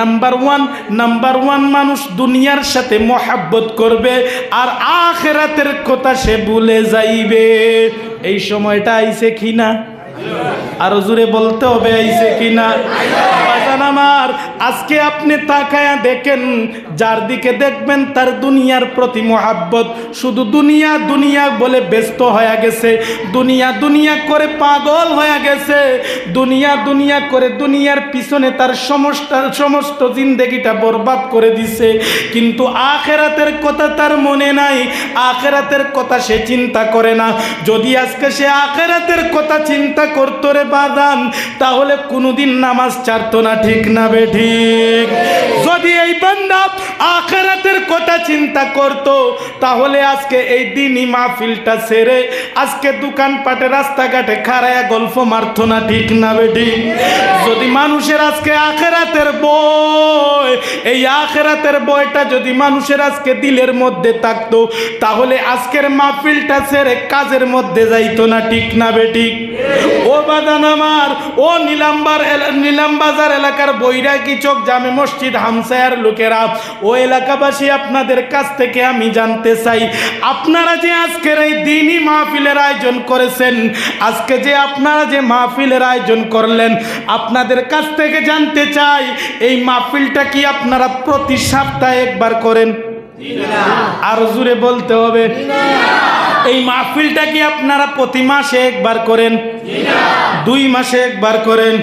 Number one number one মানুষ দুনিয়ার সাথে মহাব্বত করবে আর আখেরাতের কথা সে ভুলে যাইবে। এই সময়টা আইছে কিনা? আরও জোরে বলতে হবে, আইছে কিনা? না আমার, আজকে আপনি তাকায়া দেখেন যার দিকে দেখবেন তার দুনিয়ার প্রতি মহাব্বত। শুধু দুনিয়া দুনিয়া বলে ব্যস্ত হয়ে গেছে। দুনিয়া দুনিয়া করে পাগল হয়ে গেছে। দুনিয়া দুনিয়া করে দুনিয়ার পিছনে তার সমস্ত সমস্ত জিন্দগিটা বরবাদ করে দিছে। কিন্তু আখেরাতের কথা তার মনে নাই। আখেরাতের কথা সে চিন্তা করে না। যদি আজকে সে আখেরাতের কথা চিন্তা করতো রে বাদান, তাহলে কোনোদিন নামাজ ছাড়তো না। ঠিক না বে, ঠিক? যদি এই বান্দা আখেরাতের কথা চিন্তা করত, তাহলে আজকে এই দিনই মাহফিলটা সেরে আজকে দোকানপাটে, রাস্তাঘাটে খাড়ায়া গল্প মারতো না, ঠিক না বে ঠিক? যদি মানুষের আজকে আখেরাতের বই এই আখেরাতের বইটা যদি মানুষের আজকে দিলের মধ্যে থাকতো, তাহলে আজকের মাহফিলটা ছেড়ে কাজের মধ্যে যাইতো না, ঠিক না বে ঠিক? ও বাদান আমার, ও নীলাম্বার নীলামবাজার এলাকার বৈরাগী চোখ জামে মসজিদ হামসায়ার লোকেরা, ও এলাকাবাসী, আপনাদের কাছ থেকে আমি জানতে চাই, আপনারা যে আজকের এই দিনই মাহফিলের আয়োজন করেছেন, আজকে যে আপনারা যে মাহফিলের আয়োজন করলেন, আপনাদের কাছ থেকে জানতে চাই, এই মাহফিলটা কি আপনারা প্রতি সপ্তাহে একবার করেন? আরও জুড়ে বলতে হবে। এই মাহফিলটা কি আপনারা প্রতি মাসে একবার করেন? দুই মাসে একবার করেন?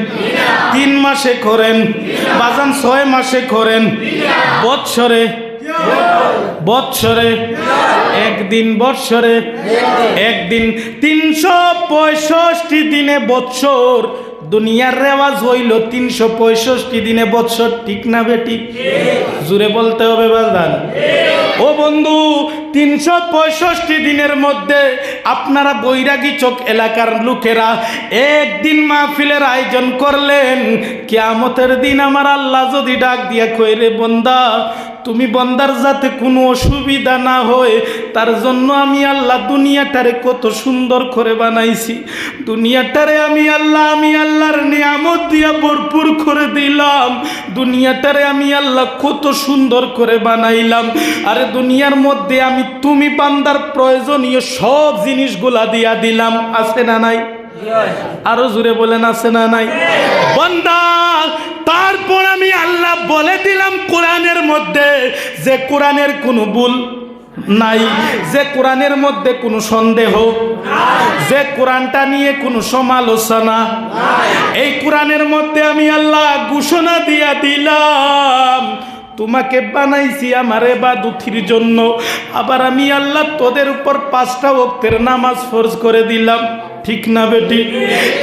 তিন মাসে করেন? বাজান ছয় মাসে করেন? বৎসরে? বৎসরে? একদিন বৎসরে? একদিন। তিনশো পঁয়ষট্টি দিনে বৎসর দুনিয়ার রেওয়াজ হইল তিনশো পঁয়ষট্টি দিনে বৎসর, ঠিক না বেটি জুড়ে বলতে হবে বাজান। ও বন্ধু, তিনশো পঁয়ষট্টি দিনের মধ্যে আপনারা বৈরাগী চোখ এলাকার লোকেরা একদিন মাহফিলের আয়োজন করলেন। কেয়ামতের দিন আমার আল্লাহ যদি ডাক দিয়া কইরে, বন্দা তুমি বন্দার যাতে কোনো অসুবিধা না হয় তার জন্য আমি আল্লাহ দুনিয়াটারে কত সুন্দর করে বানাইছি। দুনিয়াটারে আমি আল্লাহ আমি আল্লাহর নিয়ামত দিয়া ভরপুর করে দিলাম। দুনিয়াটারে আমি আল্লাহ কত সুন্দর করে বানাইলাম। আরে দুনিয়ার মধ্যে আমি তুমি বান্দার প্রয়োজনীয় সব জিনিসগুলা দিয়া দিলাম। আছে না নাই? আরও জুড়ে বলেন আছে না নাই? বান্দা তারপর আমি আল্লাহ বলে দিলাম কোরআনের মধ্যে যে কোরআনের কোনো ভুল নাই, যে কোরআনের মধ্যে কোনো সন্দেহ যে কোরআনটা নিয়ে কোনো সমালোচনা এই কোরআনের মধ্যে আমি আল্লাহ ঘোষণা দিয়া দিলাম, তোমাকে বানাইছি আমার এবাদুথির জন্য। আবার আমি আল্লাহ তোদের উপর পাঁচটা ওক্তের নামাজ ফরজ করে দিলাম। ঠিক না বেটি?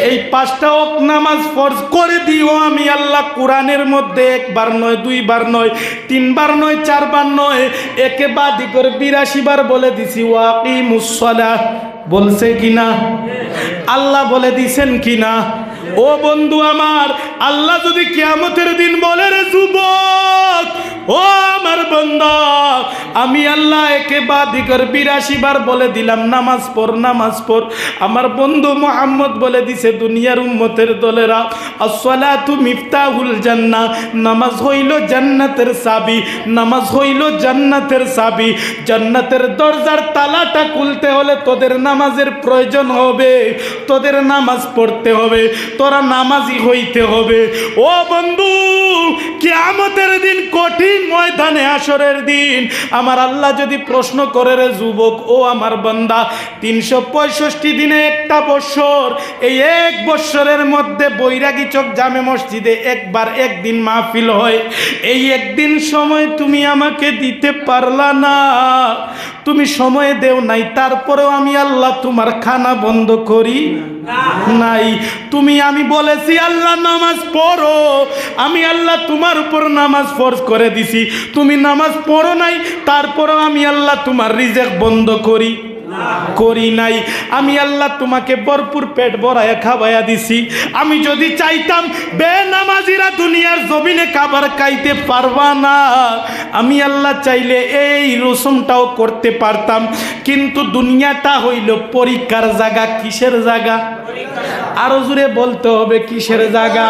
এই পাঁচটা ওক নামাজ ফরজ করে দিও আমি আল্লাহ কোরআনের মধ্যে, একবার নয়, দুইবার নয়, তিনবার নয়, চারবার নয়, একে বাদি করে বিরাশি বার বলে দিছি ওয়াকি মুসলা বলছে কিনা? আল্লাহ বলে দিছেন কিনা? ও বন্ধু আমার, আল্লাহ যদি কিয়ামতের দিন বলে রে যুবক ও আমার বন্ধা, আমি আল্লাহ একে বাদিকর বিরাশি বার বলে দিলাম, নামাজ পড় নামাজ পড়। আমার বন্ধু মোহাম্মদ বলে দিছে, দুনিয়ার উম্মতের দলেরা, আসসালাতু মিফতাহুল জান্নাহ, নামাজ হইল জান্নাতের চাবি, নামাজ হইল জান্নাতের চাবি। জান্নাতের দরজার তালাটা খুলতে হলে তোদের নামাজের প্রয়োজন হবে, তোদের নামাজ পড়তে হবে, তোরা নামাজি হইতে হবে। ও বন্ধু, কিয়ামতের দিন কঠিন ময়দানে আসরের দিন। আমার আল্লাহ যদি প্রশ্ন করে রে যুবক, ও আমার বান্দা, তিনশো পঁয়ষট্টি দিনে একটা বৎসর, এই এক বৎসরের মধ্যে বৈরাগী চোখ জামে মসজিদে একবার একদিন মাহফিল হয়। এই একদিন সময় তুমি আমাকে দিতে পারলা না। তুমি সময় দেও নাই, তারপরেও আমি আল্লাহ তোমার খানা বন্ধ করি। নাই। তুমি আমি বলেছি, আল্লাহ, নামাজ পড়ো। আমি আল্লাহ তোমার উপর নামাজ ফরজ করে দিছি। তুমি নামাজ পড়ো নাই, তারপরও আমি আল্লাহ তোমার রিজেক বন্ধ করি। করি নাই। আমি আল্লাহ তোমাকে ভরপুর পেট ভরায় খাওয়াইয়া দিছি। আমি যদি চাইতাম বেনামাজিরা দুনিয়ার জমিনে খাবার খাইতে পারবা না। আমি আল্লাহ চাইলে এই রসুমটাও করতে পারতাম। কিন্তু দুনিয়াটা হইল পরীক্ষার জায়গা, কিসের জায়গা? আরও জুড়ে বলতে হবে কিসের জায়গা?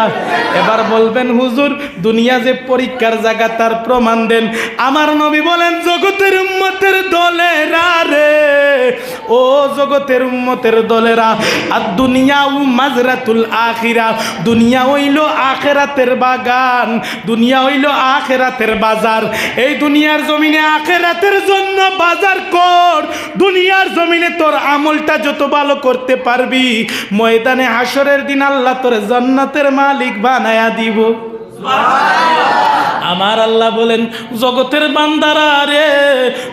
এবার বলবেন, হুজুর, দুনিয়া যে পরীক্ষার জায়গা, তার প্রমাণ দেন। আমার নবী বলেন, জগতের উম্মতের দলেরা রে ও জগতের উম্মতের দলেরা, আর দুনিয়া উ মাজরাতুল আখিরা। দুনিয়া হইল আখেরাতের বাগান, দুনিয়া হইল আখেরাতের বাজার। এই দুনিয়ার জমিনে আখেরাতের জন্য বাজার কর। দুনিয়ার জমিনে তোর আমলটা যত ভালো করতে পারবি, ময়দানে হাসরের দিন আল্লাহ তোর জান্নাতের মালিক বানায়া দিব। আমার আল্লাহ বলেন, জগতের বান্দারা রে,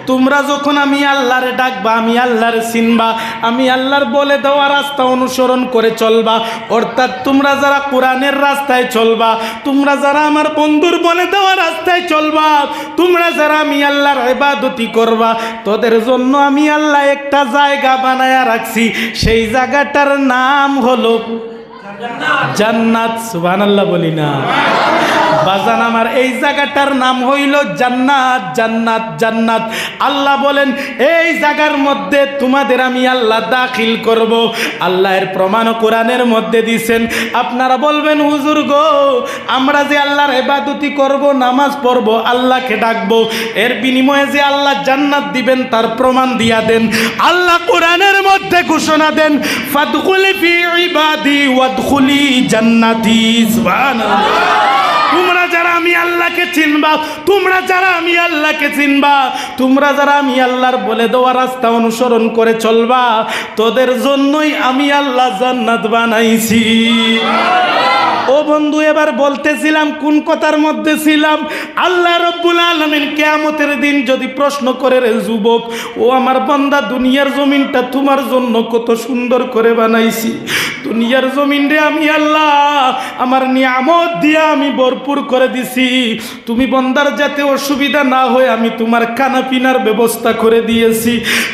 তোমরা যখন আমি আল্লাহরে ডাকবা, আমি আল্লাহরে চিনবা, আমি আল্লাহর বলে দেওয়া রাস্তা অনুসরণ করে চলবা, অর্থাৎ তোমরা যারা কোরআনের রাস্তায় চলবা, তোমরা যারা আমার বন্ধুর বলে দেওয়া রাস্তায় চলবা, তোমরা যারা আমি আল্লাহর ইবাদতি করবা, তোদের জন্য আমি আল্লাহ একটা জায়গা বানায়া রাখছি, সেই জায়গাটার নাম হলো জান্নাত। সুবহানাল্লাহ বলি না। বাজান আমার, এই জায়গাটার নাম হইল জান্নাত জান্নাত জান্নাত। আল্লাহ বলেন, এই জায়গার মধ্যে তোমাদের আমি আল্লাহ দাখিল করব। আল্লাহর প্রমাণ কোরআনের মধ্যে দিছেন। আপনারা বলবেন, হুজুর গো, আমরা যে আল্লাহর ইবাদতি করব, নামাজ পড়ব, আল্লাহকে ডাকবো। এর বিনিময়ে যে আল্লাহ জান্নাত দিবেন, তার প্রমাণ দিয়া দেন। আল্লাহ কোরআনের মধ্যে ঘোষণা দেন, ফাদখুলি ফি ইবাদি ওয়াদখুলি জান্নাতি তোমরা যারা আমি আল্লাহকে চিনবা, তোমরা যারা আমি আল্লাহকে চিনবা, তোমরা যারা আমি আল্লাহর বলে দেওয়া রাস্তা অনুসরণ করে চলবা, তোদের জন্যই আমি আল্লাহ জান্নাত বানাইছি। ও বন্ধু, এবার বলতেছিলাম কোন কথার মধ্যে ছিলাম? আল্লাহ রব্বুল আলমিন কেয়ামতের দিন যদি প্রশ্ন করে রে যুবক, ও আমার বান্দা, দুনিয়ার জমিনটা তোমার জন্য কত সুন্দর করে বানাইছি। দুনিয়ার জমিন রে আমি আল্লাহ, আমার নিয়ামত দিয়ে আমি ভরপুর করে দিছি। তুমি বন্দার যাতে অসুবিধা না হয়, আমি তোমার খানা পিনার ব্যবস্থা করে দিয়েছি।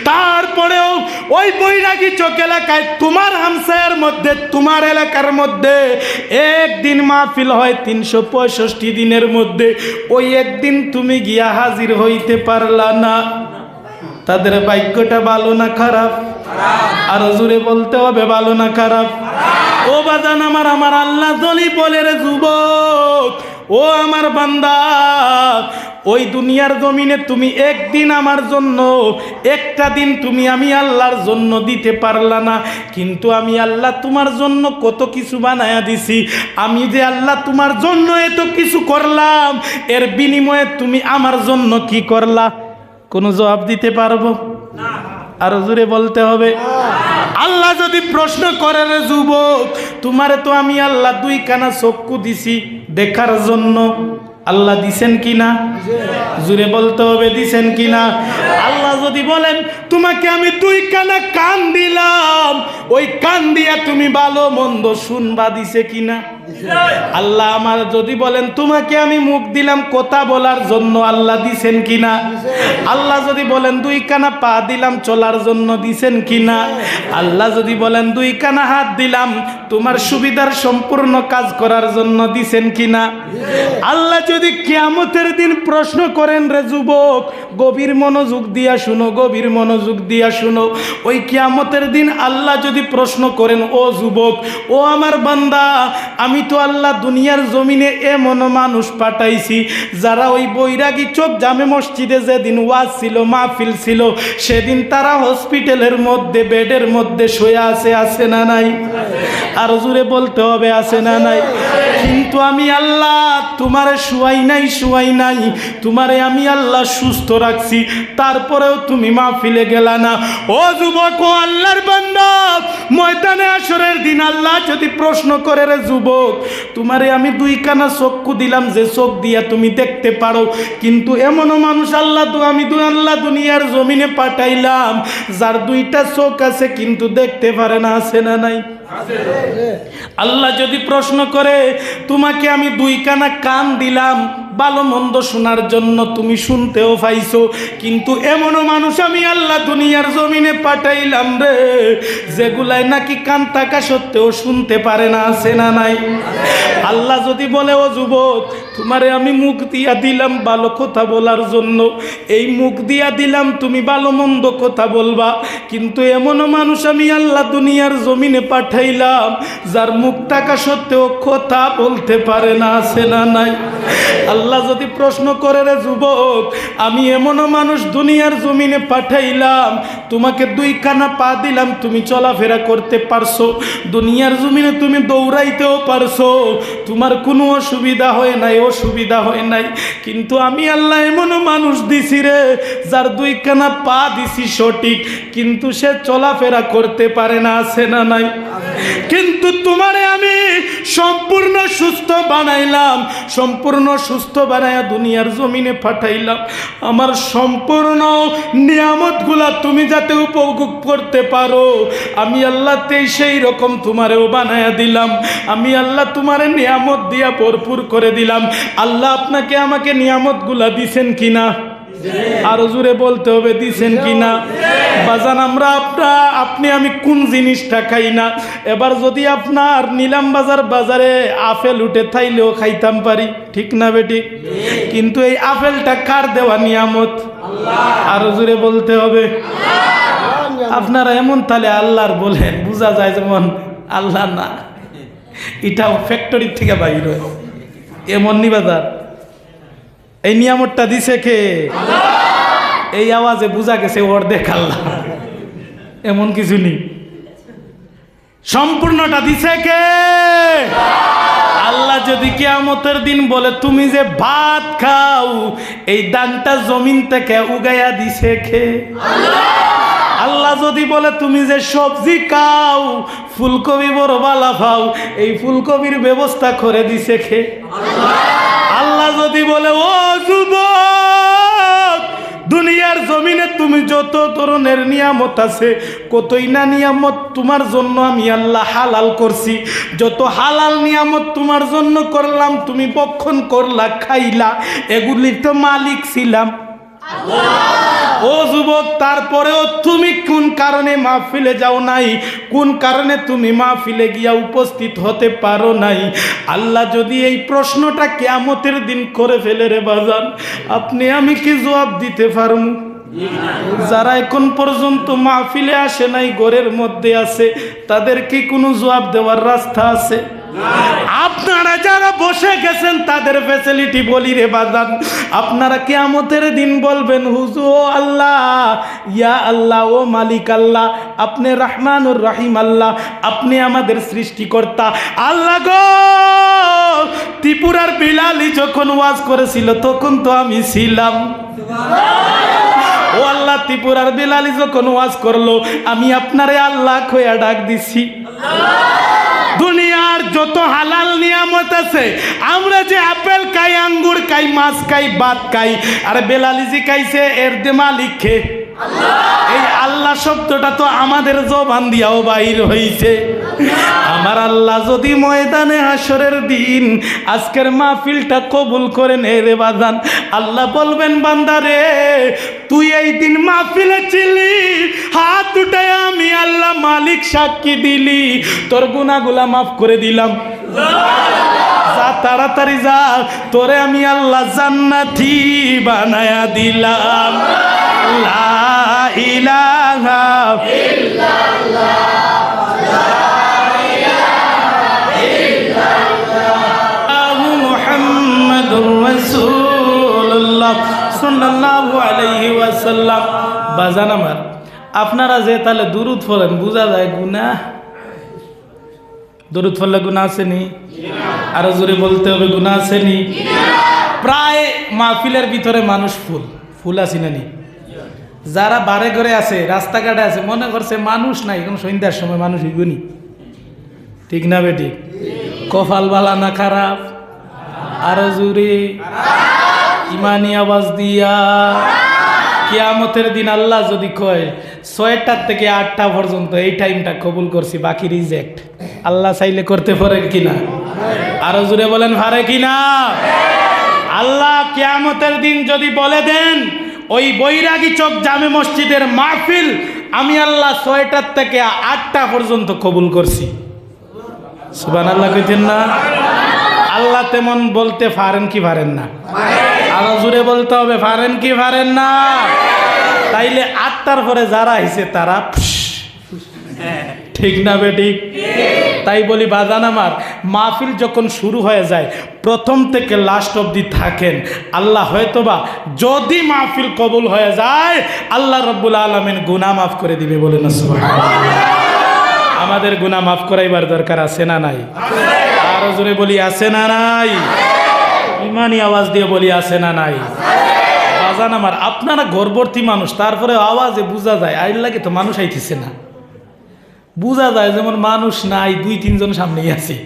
তারপরেও ওই বৈরাগী চোখ এলাকায় তোমার হামসায়ের মধ্যে, তোমার এলাকার মধ্যে একদিন মাহফিল হয় তিনশো পঁয়ষষ্ঠি দিনের মধ্যে। ওই একদিন তুমি গিয়া হাজির হইতে পারলা না। তাদের বাক্যটা ভালো না খারাপ? আরও জোরে বলতে হবে, ভালো না খারাপ? ও বাজান, আমার আমার আল্লাহ জলি বলে রে যুবক, ও আমার বান্দা ওই দুনিয়ার জমিনে তুমি একদিন আমার জন্য, একটা দিন তুমি আমি আল্লাহর জন্য দিতে পারলা না। কিন্তু আমি আল্লাহ তোমার জন্য কত কিছু বানায়া দিছি। আমি যে আল্লাহ তোমার জন্য এত কিছু করলাম, এর বিনিময়ে তুমি আমার জন্য কি করলা? কোনো জবাব দিতে পারব? আরও জোরে বলতে হবে। আল্লাহ যদি প্রশ্ন করে রে যুবক, তোমারে তো আমি আল্লাহ দুই কানা চক্ষু দিছি দেখার জন্য। আল্লাহ দিছেন কি না? জুড়ে বলতে হবে, দিছেন কি না? আল্লাহ যদি বলেন, তোমাকে আমি দুই কানা কান দিলাম। ওই কান দিয়া তুমি ভালো মন্দ শুনবা, দিছে কিনা আল্লাহ আমার যদি বলেন, তোমাকে আমি মুখ দিলাম কথা বলার জন্য আল্লাহ দিছেন কিনা? আল্লাহ যদি বলেন, দুই কানা পা দিলাম চলার জন্য দিছেন কিনা? আল্লাহ যদি বলেন, দুই কানা হাত দিলাম, তোমার সুবিধার সম্পূর্ণ কাজ করার জন্য দিছেন কিনা? আল্লাহ যদি কিয়ামতের দিন প্রশ্ন করেন, রে যুবক, গভীর মনোযোগ দিয়া শুনো, গভীর মনোযোগ দিয়া শুনো। ওই কিয়ামতের দিন আল্লাহ যদি প্রশ্ন করেন, ও যুবক, ও আমার বান্দা, আমি তো আল্লাহ দুনিয়ার জমিনে এমন মানুষ পাঠাইছি, যারা ওই বৈরাগী চোখ জামে মসজিদে যেদিন ওয়াজ ছিল, মাহফিল ছিল, সেদিন তারা হসপিটালের মধ্যে, বেডের মধ্যে শুয়ে আছে আছে না নাই? আর জুড়ে বলতে হবে, আছে না নাই? কিন্তু আমি আল্লাহ তোমারে শুয়াই নাই শুয়াই নাই। তোমারে আমি আল্লাহ সুস্থ রাখছি। তারপরেও তুমি মাহফিলে গেলা না। ও যুবক, ও আল্লাহর বান্দা, ময়দানে আসরের দিন আল্লাহ যদি প্রশ্ন করে রে যুবক, তোমারে আমি দুই কানা চক্ষু দিলাম, যে চোখ দিয়া তুমি দেখতে পারো। কিন্তু এমনও মানুষ আল্লাহ তো আমি দু আল্লাহ দুনিয়ার জমিনে পাঠাইলাম, যার দুইটা চোখ আছে কিন্তু দেখতে পারে না, আছে না নাই। আল্লাহ যদি প্রশ্ন করে তোমাকে আমি দুই কানা কান দিলাম ভালো মন্দ শোনার জন্য তুমি শুনতেও পাইছো। কিন্তু এমনও মানুষ আমি আল্লাহ দুনিয়ার জমিনে পাঠাইলাম রে, যেগুলাই নাকি কান থাকা সত্ত্বেও শুনতে পারে না, আছে না নাই? আল্লাহ যদি বলে, ও যুবক, তোমারে আমি মুখ দিয়া দিলাম ভালো কথা বলার জন্য। এই মুখ দিয়া দিলাম, তুমি ভালো মন্দ কথা বলবা। কিন্তু এমনও মানুষ আমি আল্লাহ দুনিয়ার জমিনে পাঠাইলাম, যার মুখ থাকা সত্ত্বেও কথা বলতে পারে না, আছে না নাই? আল্লাহ যদি প্রশ্ন করে রে যুবক, আমি এমনও মানুষ দুনিয়ার জমিনে পাঠাইলাম, তোমাকে দুই কানা পা দিলাম, তুমি চলাফেরা করতে পারছ, দুনিয়ার জমিনে তুমি দৌড়াইতেও পারছ, তোমার কোনো অসুবিধা হয় নাই, অসুবিধা হয় নাই। কিন্তু আমি আল্লাহ এমনও মানুষ দিছি রে, যার দুই কানা পা দিছি সঠিক, কিন্তু সে চলাফেরা করতে পারে না, আছে না নাই? কিন্তু তোমারে আমি সম্পূর্ণ সুস্থ বানাইলাম, সম্পূর্ণ সুস্থ বানাইয়া দুনিয়ার জমিনে পাঠাইলাম। আমার সম্পূর্ণ নিয়ামতগুলা তুমি যাতে উপভোগ করতে পারো। আমি আল্লাহতেই সেই রকম তোমারেও বানাইয়া দিলাম। আমি আল্লাহ তোমারে নিয়ামত দিয়া ভরপুর করে দিলাম। আল্লাহ আপনাকে আমাকে নিয়ামতগুলা দিছেন কিনা? আরও জুড়ে বলতে হবে, দিছেন কিনা? বাজান, আমরা আপনার আপনি, আমি কোন জিনিসটা খাই না? এবার যদি আপনার নিলাম বাজার, বাজারে আপেল উঠে থাইলেও খাইতাম পারি। ঠিক না বেটি? কিন্তু এই আপেলটা কার দেওয়া নিয়ামত? আরও জুড়ে বলতে হবে। আপনারা এমন তাহলে আল্লাহর বলেন বোঝা যায় যেমন আল্লাহ না। এটাও ফ্যাক্টরির থেকে বাইর। এমন নি বাজার? এই নিয়ামতটা দিছে কে? এই আওয়াজে বোঝা গেছে অর্ধেক আল্লাহ। এমন কিছু নেই। সম্পূর্ণটা দিছে কে? আল্লাহ যদি কেয়ামতের দিন বলে, তুমি যে ভাত খাও, এই দানটা জমিন থেকে উগাইয়া দিছে কে? আল্লাহ যদি বলে, তুমি যে সবজি খাও, ফুলকপি বড় বালা খাও, এই ফুলকপির ব্যবস্থা করে দিছে খে আল্লাহ যদি বলে, ও যুবক, দুনিয়ার জমিনে তুমি যত ধরনের নিয়ামত আছে, কতই না নিয়ামত তোমার জন্য আমি আল্লাহ হালাল করছি। যত হালাল নিয়ামত তোমার জন্য করলাম, তুমি বক্ষণ করলা, খাইলা, এগুলির তো মালিক ছিলাম। ও যুবক, তারপরেও তুমি কোন কারণে মাহফিলে যাও নাই? কোন কারণে তুমি মাহফিলে গিয়া উপস্থিত হতে পারো নাই? আল্লাহ যদি এই প্রশ্নটা কেয়ামতের দিন করে ফেলে রে বাজান, আপনি আমি কি জবাব দিতে পারব? যারা এখন পর্যন্ত মাহফিলে আসে নাই, ঘরের মধ্যে আছে, তাদের কি কোনো জবাব দেওয়ার রাস্তা আছে? আপনারা যারা বসে গেছেন, তাদের ফ্যাসিলিটি বলি রে বাজান। আপনারা কেয়ামতের দিন বলবেন হুজু আল্লাহ, ইয়া আল্লাহ ও মালিক আল্লাহ, আপনি রহমানুর রহিম আল্লাহ, আপনি আমাদের সৃষ্টিকর্তা। আল্লাহ গো, ত্রিপুরার বিলালি যখন ওয়াজ করেছিল, তখন তো আমি ছিলাম। ও আল্লাহ, ত্রিপুরার বিলালি যখন ওয়াজ করল, আমি আপনারে আল্লাহ খোয়া ডাক দিছি। দুনিয়ার যত হালাল নিয়ামত আছে, আমরা যে আপেল খাই, আঙ্গুর খাই, মাছ খাই, ভাত খাই, আর বেলালিজি খাইছে, এর দে মালিক এই আল্লাহ শব্দটা তো আমাদের জবান দিয়াও বাইর হইছে। আমার আল্লাহ যদি ময়দানে হাসরের দিন আজকের মাহফিলটা কবুল করে নে রে বাজান। আল্লাহ বলবেন বান্দারে তুই এই দিন মাহফিলে ছিলি, হাত উঠায় আমি আল্লাহ মালিক সাক্ষী দিলি, তোর গুনাগুলা মাফ করে দিলাম। যা তাড়াতাড়ি যা, তোরে আমি আল্লাহ জান্নাতি বানায়া দিলাম। লা ইলাহা ইল্লাল্লাহু। ওয়াসাল্লাম বাজান আমার। আপনারা যে তাহলে দুরুদ পড়েন, বোঝা যায় গুনাহ। দরুদ ফলে গুণা আসেনি আরও জোরে বলতে হবে গুণা আসেনি প্রায় মাহফিলের ভিতরে মানুষ ফুল। ফুল আসি নানি যারা বারে ঘরে আছে, রাস্তাঘাটে আছে, মনে করছে মানুষ নাই, এখন সন্ধ্যার সময় মানুষ হইবনি ঠিক না বেটি? কপাল বালা না খারাপ? আরও জোরে। ইমানি আওয়াজ দিয়া। কিয়ামতের দিন আল্লাহ যদি কয়, ছয়টার থেকে আটটা পর্যন্ত এই টাইমটা কবুল করছি, বাকি রিজেক্ট আল্লাহ চাইলে করতে পারে কিনা? আরও জুড়ে বলেন, পারে কিনা? আল্লাহ কিয়ামতের দিন যদি বলে দেন, ওই বৈরাগী চোখ জামে মসজিদের মাহফিল আমি আল্লাহ ছয়টার থেকে আটটা পর্যন্ত কবুল করছি। সুবান আল্লাহ কইতেন না? আল্লাহ তেমন বলতে পারেন কি পারেন না। আরও জুড়ে বলতে হবে, পারেন কি পারেন না? তাইলে আটটার পরে যারা আইছে তারা ঠিক না বে ঠিক তাই বলি, বাজান আমার, মাহফিল যখন শুরু হয়ে যায়, প্রথম থেকে লাস্ট অবধি থাকেন। আল্লাহ হয়তোবা যদি মাহফিল কবুল হয়ে যায়, আল্লাহ রব্বুল আলমিন গুনাহ মাফ করে দিবে বলে না আমাদের গুনাহ মাফ করাইবার দরকার আছে না নাই? আরও জোরে বলি, আছে না নাই? ইমানি আওয়াজ দিয়ে বলি, আছে না নাই? বাজান আমার, আপনারা গর্বর্তী মানুষ, তারপরে আওয়াজে বোঝা যায় আইল লাগে তো মানুষ আইতেছে না। বোঝা যায়, যেমন মানুষ নাই, দুই, তিনজন সামনেই আছে।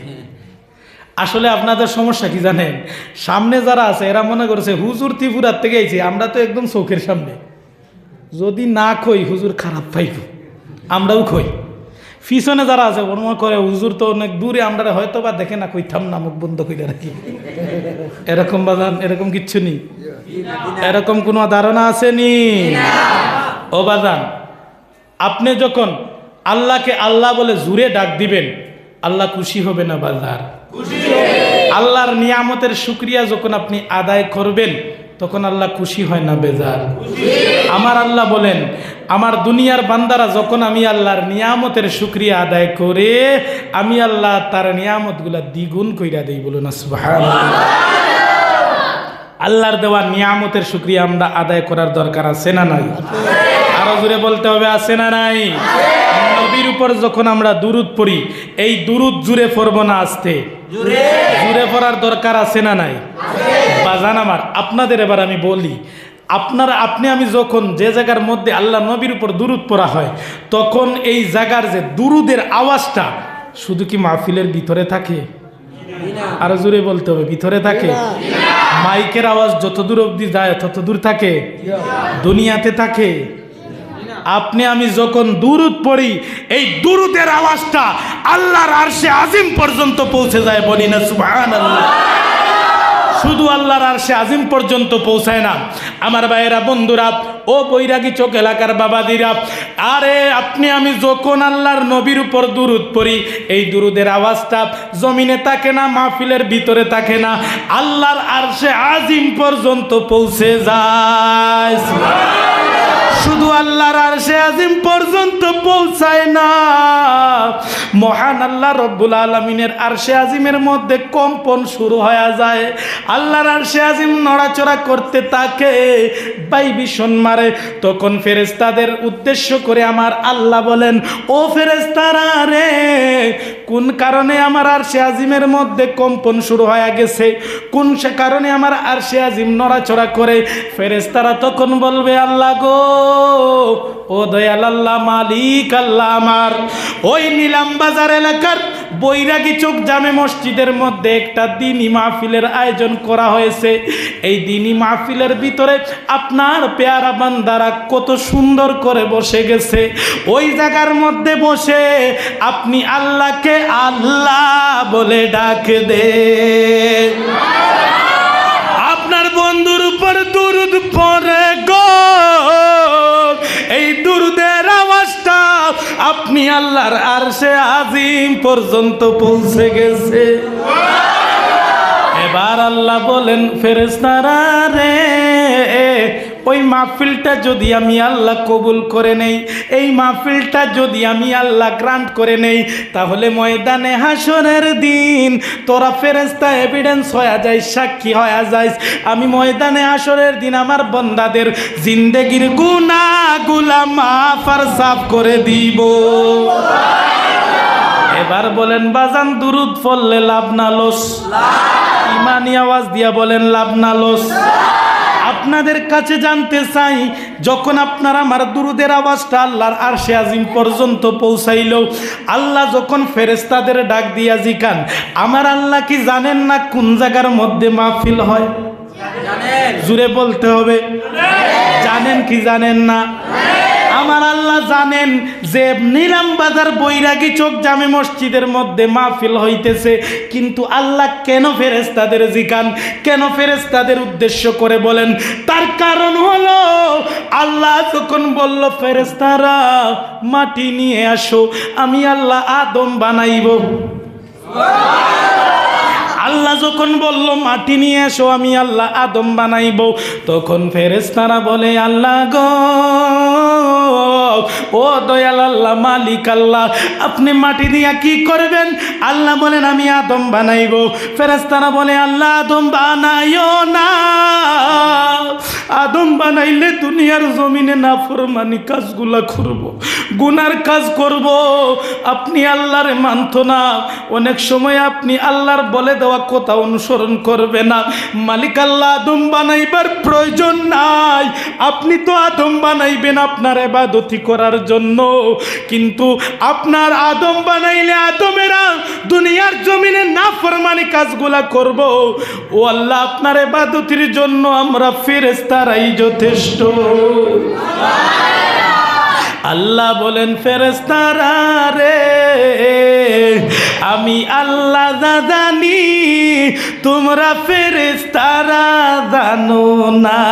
আসলে আপনাদের সমস্যা কি জানেন? সামনে যারা আছে, এরা মনে করছে, হুজুর ত্রিপুরার থেকে আইছে, আমরা তো একদম চোখের সামনে। যদি না কই, হুজুর খারাপ পাইব। আমরাও কই। পিছনে যারা আছে, ওর মনে করে, হুজুর তো অনেক দূরে আমরা হয়তো বা দেখে না কইতাম না, মুখ বন্ধ করে রাখি। এরকম বাজান এরকম কিচ্ছু নেই। এরকম কোনো ধারণা আছে নি? ও বাজান আপনি যখন আল্লাহকে আল্লাহ বলে জুড়ে ডাক দিবেন, আল্লাহ খুশি হবে না, বাজার? আল্লাহর নিয়ামতের শুক্রিয়া যখন আপনি আদায় করবেন তখন আল্লাহ খুশি হয় না বেজার। আমার আল্লাহ বলেন আমার দুনিয়ার বান্দারা যখন আমি আল্লাহর নিয়ামতের শুক্রিয়া আদায় করে আমি আল্লাহ তার নিয়ামতগুলা দ্বিগুণ কইরা দেই বলুন আল্লাহর দেওয়া নিয়ামতের শুক্রিয়া আমরা আদায় করার দরকার আছে না নাই? আরও জুড়ে বলতে হবে আছে না নাই? নবীর উপর যখন আমরা দুরুদ পড়ি এই দুরুদ জুড়ে পড়ব না আসতে? জুড়ে পড়ার দরকার আছে না নাই? বাজান আমার, আপনাদের এবার আমি বলি, আপনারা, আপনি, আমি যখন যে জায়গার মধ্যে আল্লাহ নবীর উপর দুরুদ পড়া হয়, তখন এই জায়গার যে দুরুদের আওয়াজটা শুধু কি মাহফিলের ভিতরে থাকে? আরও জোরে বলতে হবে, ভিতরে থাকে। মাইকের আওয়াজ যত দূর অবধি যায়, তত দূর থাকে। দুনিয়াতে থাকে। আপনি, আমি যখন দুরুদ পড়ি, এই দুরুদের আওয়াজটা আল্লাহর আরশে আজিম পর্যন্ত পৌঁছে যায় বলি না, সুবহানাল্লাহ। শুধু আল্লাহর আর সে আজিম পর্যন্ত পৌঁছায় না। আমার ভাইয়েরা, বন্ধুরা, ও বৈরাগী চোখ এলাকার বাবাদিরা, আরে আপনি, আমি যখন আল্লাহর নবীর উপর দুরুদ পড়ি, এই দুরুদের আওয়াজটা জমিনে থাকে না, মাহফিলের ভিতরে থাকে না। আল্লাহর আর সে আজিম পর্যন্ত পৌঁছে যায়। শুধু আল্লাহর আরশে আজিম পর্যন্ত পৌঁছায় না। মহান আল্লাহ রব্বুল আলমিনের আরশে আজিমের মধ্যে কম্পন শুরু হয়ে যায়। আল্লাহর আরশে আজিম নড়াচড়া করতে তাকে বাই ভীষণ মারে। তখন ফেরেস্তাদের উদ্দেশ্য করে আমার আল্লাহ বলেন, ও ফেরেস্তারা রে, কোন কারণে আমার আরশে আজিমের মধ্যে কম্পন শুরু হয়ে গেছে? কোন সে কারণে আমার আরশে আজিম নড়াচড়া করে? ফেরেস্তারা তখন বলবে, আল্লাহ গো ও দয়াল আল্লাহ, মালিক আল্লাহ আমার। ওই নিলাম বাজার এলাকার বৈরাগী চোখ জামে মসজিদের মধ্যে একটা দিনই মাহফিলের আয়োজন করা হয়েছে। এই দিনী মাহফিলের ভিতরে আপনার পেয়ারা বান্দারা কত সুন্দর করে বসে গেছে। ওই জায়গার মধ্যে বসে আপনি আল্লাহকে আল্লাহ বলে ডাক দে। আপনি আর সে আজিম পর্যন্ত পৌঁছে গেছে। এবার আল্লাহ বলেন ফেরেস্তারা রে ওই মাহফিলটা যদি আমি আল্লাহ কবুল করে নেই, এই মাহফিলটা যদি আমি আল্লাহ গ্রান্ট করে নেই, তাহলে ময়দানে হাসরের দিন তোরা ফেরেস্তা এভিডেন্স হয়ে যায় সাক্ষী হয়ে যায় আমি ময়দানে হাসরের দিন আমার বন্দাদের জিন্দেগির গুনা গুলা মাফার সাফ করে দিব। এবার বলেন, বাজান দুরুদ ফললে লাভ না, লোস। ইমানি আওয়াজ দিয়া বলেন, লাভ না, লোস। আপনাদের কাছে জানতে চাই যখন আপনারা আমার দুরুদের আওয়াজটা আল্লাহর আরশে আজিম পর্যন্ত পৌঁছাইল আল্লাহ যখন ফেরেস্তাদের ডাক দিয়া জিকান আমার আল্লাহ কি জানেন না কোন জায়গার মধ্যে মাহফিল হয়? জুড়ে বলতে হবে। জানেন কি জানেন না? আল্লাহ জানেন যে নিলাম বাজার বৈরাগী চোখ জামে মসজিদের মধ্যে মাহফিল হইতেছে। কিন্তু আল্লাহ কেন ফেরেস্তাদের জিকান? কেন ফেরেস্তাদের উদ্দেশ্য করে বলেন? তার কারণ হলো, আল্লাহ যখন বলল ফেরেস্তারা মাটি নিয়ে আসো, আমি আল্লাহ আদম বানাইব। আল্লাহ যখন বলল, মাটি নিয়ে এসো, আমি আল্লাহ আদম বানাইব। তখন ফেরেস্তারা বলে, আল্লাহ গো, ও দয়াল আল্লাহ, মালিক আল্লাহ, আপনি মাটি দিয়া কি করবেন? আল্লাহ বলেন, আমি আদম বানাইব। ফেরেস্তারা বলে, আল্লাহ আদম বানাইও না। আদম বানাইলে দুনিয়ার জমিনে না ফরমানি কাজগুলা করব, গুনার কাজ করব। আপনি আল্লাহরে মানত না। অনেক সময় আপনি আল্লাহর বলে দেওয়া কথা অনুসরণ করবে না। মালিক আল্লাহ আদম বানাইবার প্রয়োজন নাই। আপনি তো আদম বানাইবেন আপনার এবাদতি করার জন্য। কিন্তু আপনার আদম বানাইলে আদমেরা দুনিয়ার জমিনে না ফরমানি কাজগুলা করব। ও আল্লাহ, আপনার এবাদতির জন্য আমরা ফেরেস্তারাই যথেষ্ট। আল্লাহ বলেন ফেরেস্তারা রে আমি আল্লাহ জানি তোমরা ফেরেস্তারা জানো না।